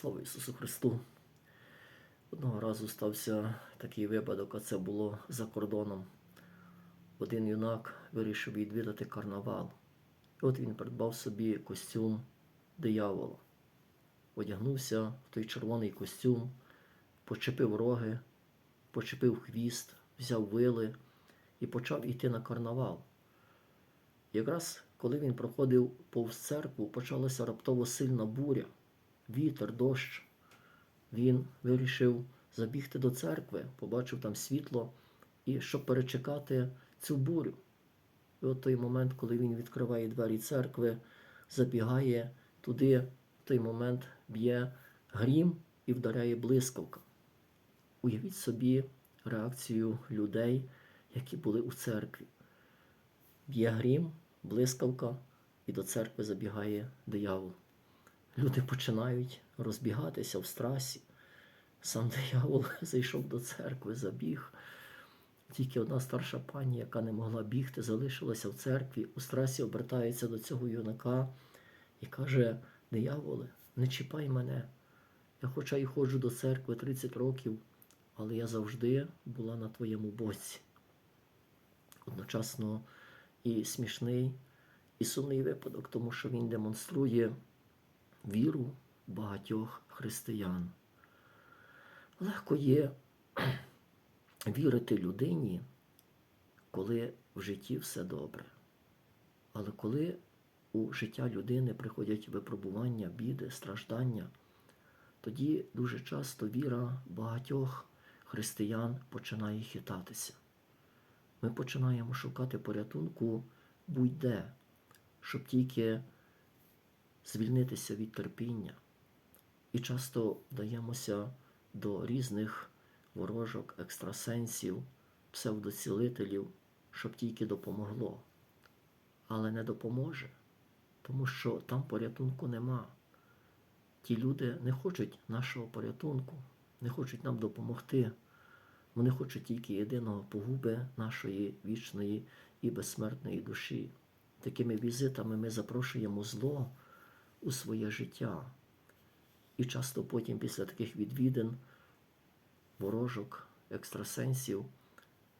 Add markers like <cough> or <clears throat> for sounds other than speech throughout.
Слава Ісусу Христу! Одного разу стався такий випадок, а це було за кордоном. Один юнак вирішив відвідати карнавал. І от він придбав собі костюм диявола. Одягнувся в той червоний костюм, почепив роги, почепив хвіст, взяв вили і почав йти на карнавал. Якраз коли він проходив повз церкву, почалася раптово сильна буря, вітер, дощ. Він вирішив забігти до церкви, побачив там світло, і щоб перечекати цю бурю. І от той момент, коли він відкриває двері церкви, забігає туди, в той момент б'є грім і вдаряє блискавка. Уявіть собі реакцію людей, які були у церкві. Б'є грім, блискавка, і до церкви забігає диявол. Люди починають розбігатися в страсі. Сам диявол <laughs> зайшов до церкви, забіг. Тільки одна старша пані, яка не могла бігти, залишилася в церкві, у страсі обертається до цього юнака і каже: Дияволе, не чіпай мене. Я хоча й ходжу до церкви 30 років, але я завжди була на твоєму боці. Одночасно і смішний, і сумний випадок, тому що він демонструє віру багатьох християн. Легко є <clears throat> вірити людині, коли в житті все добре. Але коли у життя людини приходять випробування, біди, страждання, тоді дуже часто віра багатьох християн починає хитатися. Ми починаємо шукати порятунку будь-де, щоб тільки звільнитися від терпіння. І часто вдаємося до різних ворожок, екстрасенсів, псевдоцілителів, щоб тільки допомогло. Але не допоможе, тому що там порятунку нема. Ті люди не хочуть нашого порятунку, не хочуть нам допомогти. Вони хочуть тільки єдиного погуби нашої вічної і безсмертної душі. Такими візитами ми запрошуємо зло у своє життя. І часто потім, після таких відвідин, ворожок, екстрасенсів,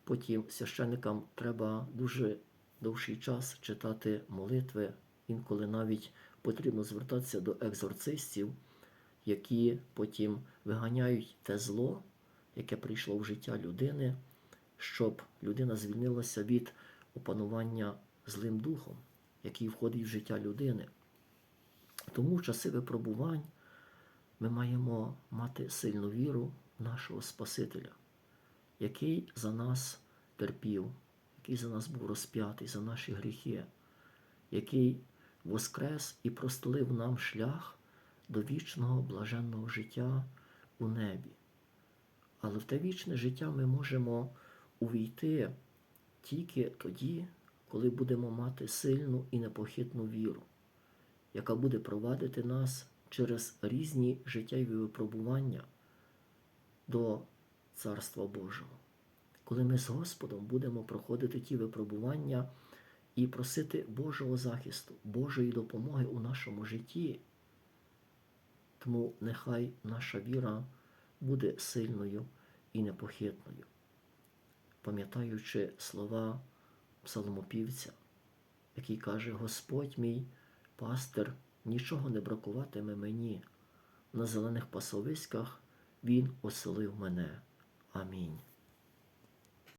потім священникам треба дуже довший час читати молитви, інколи навіть потрібно звертатися до екзорцистів, які потім виганяють те зло, яке прийшло в життя людини, щоб людина звільнилася від опанування злим духом, який входить в життя людини. Тому в часи випробувань ми маємо мати сильну віру нашого Спасителя, який за нас терпів, який за нас був розп'ятий за наші гріхи, який воскрес і простелив нам шлях до вічного блаженного життя у небі. Але в те вічне життя ми можемо увійти тільки тоді, коли будемо мати сильну і непохитну віру, яка буде провадити нас через різні життєві випробування до Царства Божого. Коли ми з Господом будемо проходити ті випробування і просити Божого захисту, Божої допомоги у нашому житті, тому нехай наша віра буде сильною і непохитною, пам'ятаючи слова псалмопівця, який каже: Господь мій пастир нічого не бракуватиме мені. На зелених пасовиськах Він оселив мене. Амінь.